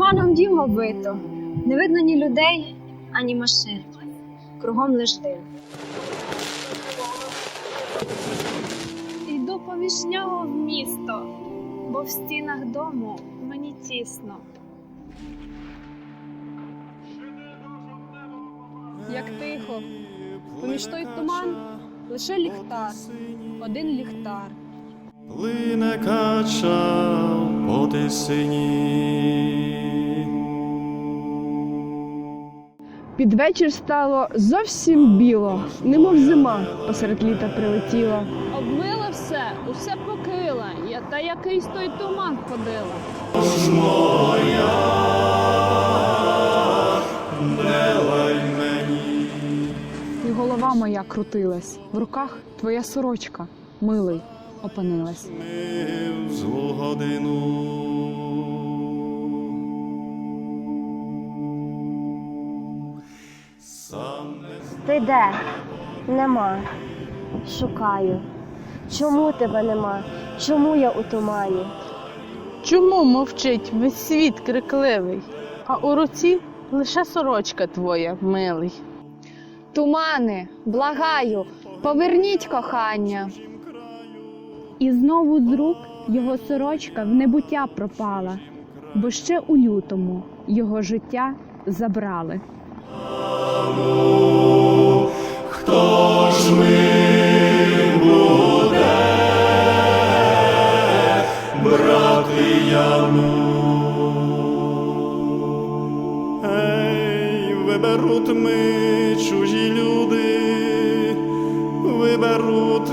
туманом дім оббито. Не видно ні людей, ані машин. Кругом лиш дим. Йду поміж нього в місто, бо в стінах дому мені тісно. Як тихо, поміж той туман лише ліхтар, один ліхтар. Плине кача по тисині. Під вечір стало зовсім біло, немов зима посеред літа прилетіла. Обмила все, усе покрила, я та якийсь той туман ходила. І голова моя крутилась, в руках твоя сорочка, милий, опинилась. Ми в злу годину. Ти де? Нема. Шукаю. Чому тебе нема? Чому я у тумані? Чому мовчить весь світ крикливий, а у руці лише сорочка твоя, милий. Тумани, благаю, поверніть кохання. І знову з рук його сорочка в небуття пропала, бо ще у лютому його життя забрали. Хто ж ми буде брати яму? Ей, виберуть ми чужі люди, виберуть